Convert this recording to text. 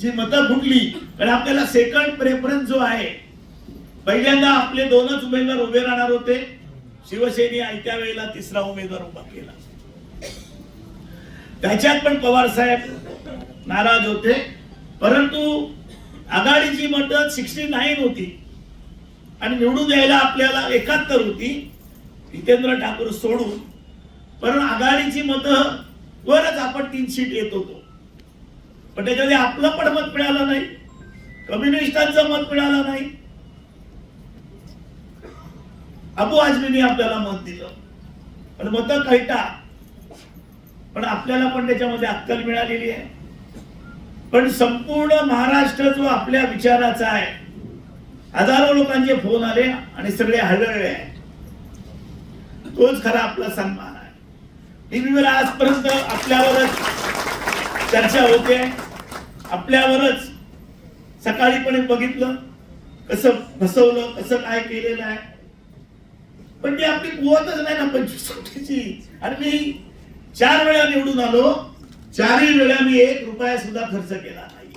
जी मतं फुटली कारण आपल्याला सेकंड प्रेफरन्स जो आहे पहिल्यांदा आपले दोनच उमेदवार उभे राहणार होते. शिवसेने आयत्या वेळेला तिसरा उमेदवार उभा केला. त्याच्यात पण पवार साहेब नाराज होते. परंतु आघाडीची मतं सिक्स्टी नाईन होती. आणि निवडून यायला आपल्याला एकाहत्तर होती. जितेंद्र ठाकूर सोडून. पण आघाडीची मतं वरच आपण तीन सीट येत होतो. पण त्याच्यामध्ये आपलं पण मत मिळालं नाही. कम्युनिस्टांचं मत मिळालं नाही. अबू आजमीने आपल्याला मत दिलं. पण मत कैटा पण आपल्याला पण त्याच्यामध्ये अक्कल मिळालेली आहे. पण संपूर्ण महाराष्ट्र जो आपल्या विचाराचा आहे हजारो लोकांचे फोन आले आणि सगळे हळहळले आहे तोच खरा आपला सन्मान आहे. टीव्हीवर आजपर्यंत आपल्यावरच. चर्चा होते. आपल्यावरच सकाळी पण बघितलं कसं फसवलं कसं काय केलेलं आहे. पण ती आपली कुवतच नाही ना पंचवीस कोटीची. आणि मी चार वेळा निवडून आलो. चारही वेळा मी एक रुपया सुद्धा खर्च केला